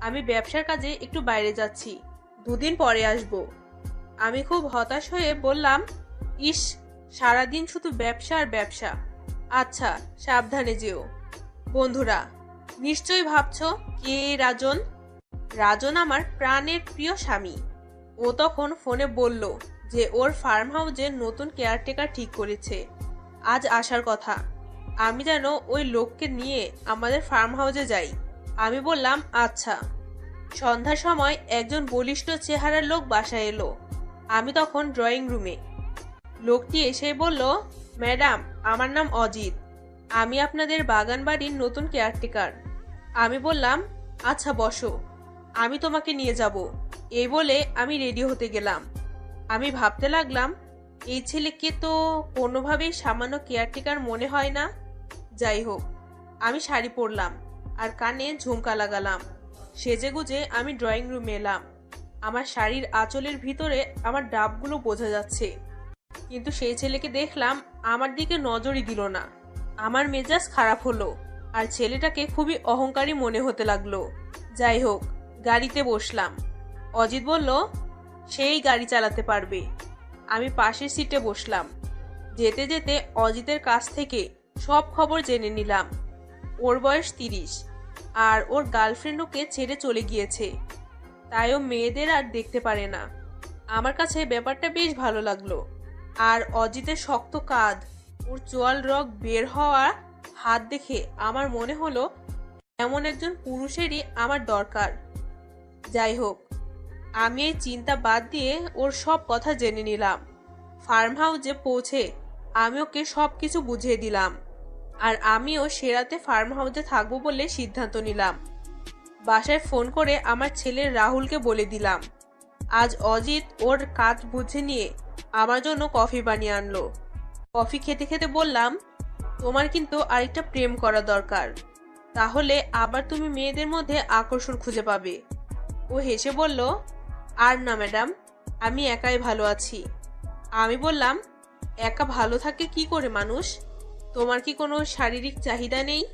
আমি ব্যবসার কাজে একটু বাইরে যাচ্ছি। দুদিন পরে আসব। আমি খুব হতাশ হয়ে বললাম, ইস, সারাদিন শুধু ব্যবসা আর ব্যবসা। আচ্ছা সাবধানে যেও। বন্ধুরা, নিশ্চয়ই ভাবছ কে রাজন? রাজন আমার প্রাণের প্রিয় স্বামী। ও তখন ফোনে বলল যে ওর ফার্ম হাউসে নতুন কেয়ারটেকার ঠিক করেছে। আজ আসার কথা। আমি যেন ওই লোককে নিয়ে আমাদের ফার্ম হাউসে যাই। আমি বললাম আচ্ছা। সন্ধ্যার সময় একজন বলিষ্ঠ চেহারার লোক বাসায় এলো। আমি তখন ড্রয়িং রুমে। লোকটি এসে বলল, ম্যাডাম, আমার নাম অজিত। আমি আপনাদের বাগান বাড়ির নতুন কেয়ারটেকার। আমি বললাম আচ্ছা বসো। আমি তোমাকে নিয়ে যাব। এই বলে আমি রেডি হতে গেলাম। আমি ভাবতে লাগলাম, এই ছেলেকে তো কোনোভাবেই সামান্য কেয়ারটেকার মনে হয় না। যাই হোক, আমি শাড়ি পরলাম। আর কানে ঝুমকা লাগালাম। সেজে গুজে আমি ড্রয়িং রুমে এলাম। আমার শাড়ির আঁচলের ভিতরে আমার ডাবগুলো বোঝা যাচ্ছে। কিন্তু সেই ছেলেকে দেখলাম আমার দিকে নজরই দিল না। আমার মেজাজ খারাপ হলো আর ছেলেটাকে খুবই অহংকারী মনে হতে লাগল। যাই হোক, গাড়িতে বসলাম। অজিত বলল, সেই গাড়ি চালাতে পারবে। আমি পাশের সিটে বসলাম। যেতে যেতে অজিতের কাছ থেকে সব খবর জেনে নিলাম। ওর বয়স তিরিশ। আর ওর গার্লফ্রেন্ড ওকে ছেড়ে চলে গিয়েছে। তাই ও মেয়েদের আর দেখতে পারে না। আমার কাছে ব্যাপারটা বেশ ভালো লাগল। আর অজিতের শক্ত কাঁধ, ওর চোয়াল রগ বের হওয়া হাত দেখে আমার মনে হলো এমন একজন পুরুষেরই আমার দরকার। যাই হোক, আমি এই চিন্তা বাদ দিয়ে ওর সব কথা জেনে নিলাম। ফার্ম হাউসে পৌঁছে আমি ওকে সব কিছু বুঝিয়ে দিলাম। আর আমিও সেরাতে ফার্ম হাউসে থাকব বলে সিদ্ধান্ত নিলাম। বাসায় ফোন করে আমার ছেলে রাহুলকে বলে দিলাম। আজ অজিত ওর কাজ বুঝে নিয়ে আমার জন্য কফি বানিয়ে আনলো। কফি খেতে খেতে বললাম, তোমার কিন্তু আরেকটা প্রেম করা দরকার। তাহলে আবার তুমি মেয়েদের মধ্যে আকর্ষণ খুঁজে পাবে। ও হেসে বলল, আর না, ম্যাডাম, আমি একাই ভালো আছি। আমি বললাম, একা ভালো থাকে কি করে, মানুষ? তোমার কি কোনো শারীরিক চাহিদা নেই?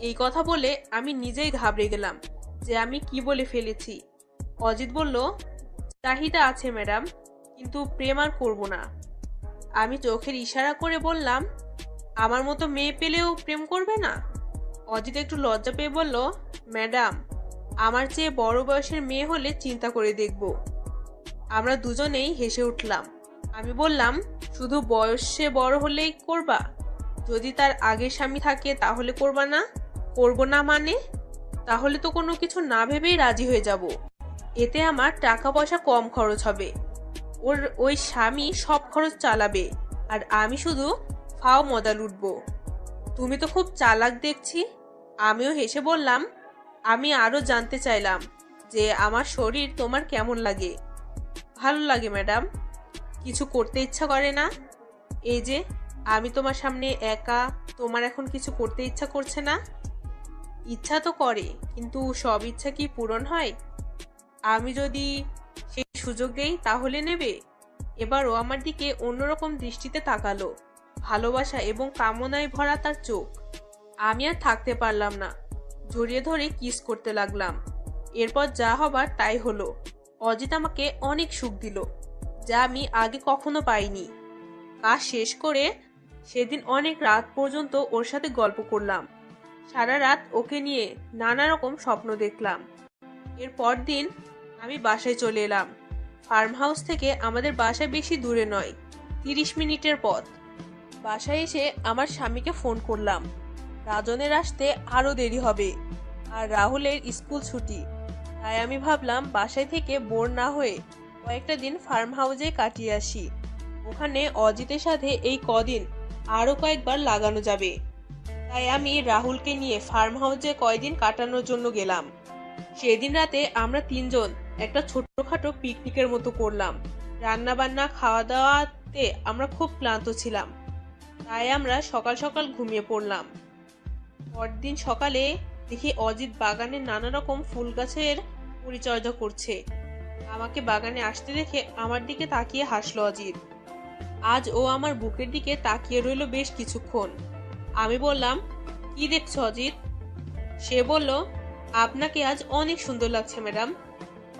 এই কথা বলে আমি নিজেই ঘাবড়ে গেলাম যে আমি কি বলে ফেলেছি। অজিত বলল, চাহিদা আছে, ম্যাডাম, কিন্তু প্রেম আর করব না। আমি চোখের ইশারা করে বললাম, আমার মতো মেয়ে পেলেও প্রেম করবে না? অজিত একটু লজ্জা পেয়ে বলল, ম্যাডাম, আমার চেয়ে বড় বয়সের মেয়ে হলে চিন্তা করে দেখব। আমরা দুজনেই হেসে উঠলাম। আমি বললাম, শুধু বয়সে বড় হলেই করবা? যদি তার আগের স্বামী থাকে তাহলে করবা না? করব না মানে? তাহলে তো কোনো কিছু না ভেবেই রাজি হয়ে যাব। এতে আমার টাকা পয়সা কম খরচ হবে। ওর, ওই স্বামী সব খরচ চালাবে। আর আমি শুধু ফাও মজা লুটব। তুমি তো খুব চালাক দেখছি। আমিও হেসে বললাম, আমি আরও জানতে চাইলাম যে আমার শরীর তোমার কেমন লাগে? ভালো লাগে, ম্যাডাম। কিছু করতে ইচ্ছা করে না? এই যে আমি তোমার সামনে একা, তোমার এখন কিছু করতে ইচ্ছা করছে না? ইচ্ছা তো করে, কিন্তু সব ইচ্ছা কি পূরণ হয়? আমি যদি সেই সুযোগ দেই, তাহলে নেবে? এবারও আমার দিকে অন্যরকম দৃষ্টিতে তাকালো, ভালোবাসা এবং কামনায় ভরা তার চোখ। আমি আর থাকতে পারলাম না, জড়িয়ে ধরে কিস করতে লাগলাম। এরপর যা হবার তাই হলো। অজিত আমাকে অনেক সুখ দিল, যা আমি আগে কখনো পাইনি। কাজ শেষ করে সেদিন অনেক রাত পর্যন্ত ওর সাথে গল্প করলাম। সারা রাত ওকে নিয়ে নানা রকম স্বপ্ন দেখলাম। এর পর দিন আমি বাসায় চলে এলাম। ফার্ম হাউস থেকে আমাদের বাসায় বেশি দূরে নয়, তিরিশ মিনিটের পথ। বাসায় এসে আমার স্বামীকে ফোন করলাম। রাজনের আসতে আরও দেরি হবে আর রাহুলের স্কুল ছুটি। তাই আমি ভাবলাম বাসায় থেকে বোর না হয়ে কয়েকটা দিন ফার্ম হাউসে কাটিয়ে আসি। ওখানে অজিতের সাথে এই কদিন আরও কয়েকবার লাগানো যাবে। তাই আমি রাহুলকে নিয়ে ফার্ম হাউসে কয়দিন কাটানোর জন্য গেলাম। সেদিন রাতে আমরা তিনজন একটা ছোট্টখাটো পিকনিকের মতো করলাম। রান্না বান্না খাওয়া দাওয়াতে আমরা খুব ক্লান্ত ছিলাম। তাই আমরা সকাল সকাল ঘুমিয়ে পড়লাম। পরদিন সকালে দেখি অজিত বাগানে নানা রকম ফুল গাছের পরিচর্যা করছে। আমাকে বাগানে আসতে দেখে আমার দিকে তাকিয়ে হাসলো অজিত। আজ ও আমার বুকের দিকে তাকিয়ে রইল বেশ কিছুক্ষণ। আমি বললাম, কি দেখছ অজিত? সে বলল, আপনাকে আজ অনেক সুন্দর লাগছে, ম্যাডাম।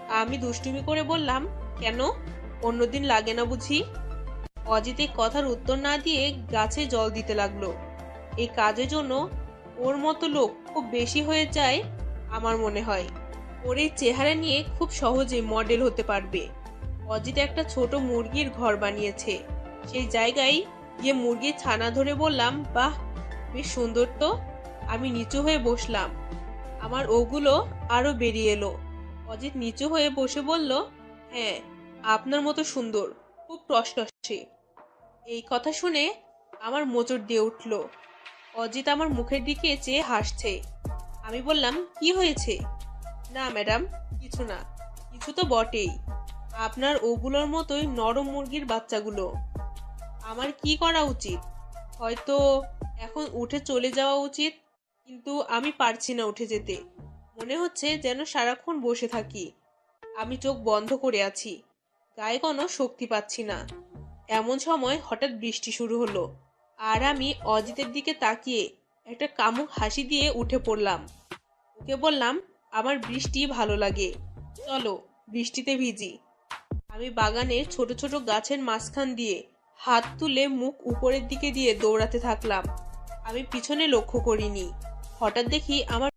আমি দুষ্টুমি করে বললাম, কেন? অন্যদিন লাগে না বুঝি? অজিত এই কথার উত্তর না দিয়ে গাছে জল দিতে লাগল। এই কাজের জন্য ওর মতো লোক খুব বেশি হয়ে যায় আমার মনে হয়। ওর এই চেহারা নিয়ে খুব সহজে মডেল হতে পারবে। অজিত একটা ছোট মুরগির ঘর বানিয়েছে। সেই জায়গায় গিয়ে মুরগির ছানা ধরে বললাম, বাহ, বেশ সুন্দর তো। আমি নিচু হয়ে বসলাম। আমার ওগুলো আরও বেরিয়ে এলো। অজিত নিচু হয়ে বসে বলল হ্যাঁ আপনার মতো সুন্দর, খুব টসটসে। এই কথা শুনে আমার মোচড় দিয়ে উঠল। অজিত আমার মুখের দিকে চেয়ে হাসছে। আমি বললাম, কি হয়েছে? না, ম্যাডাম, কিছু না, কিছু তো বটেই। আপনার ওগুলোর মতোই নরম মুরগির বাচ্চাগুলো। আমার কি করা উচিত? হয়তো এখন উঠে চলে যাওয়া উচিত, কিন্তু আমি পারছি না উঠে যেতে। মনে হচ্ছে যেন সারাক্ষণ বসে থাকি। আমি চোখ বন্ধ করে আছি। গায়ে কোনো শক্তি পাচ্ছি না। এমন সময় হঠাৎ বৃষ্টি শুরু হলো। আর আমি অজিতের দিকে তাকিয়ে একটা কামুক হাসি দিয়ে উঠে পড়লাম। ওকে বললাম, আমার বৃষ্টি ভালো লাগে। চলো বৃষ্টিতে ভিজি। আমি বাগানের ছোট ছোট গাছের মাঝখান দিয়ে হাত তুলে মুখ উপরের দিকে দিয়ে দৌড়াতে থাকলাম। আমি পিছনে লক্ষ্য করিনি। হঠাৎ দেখি আমার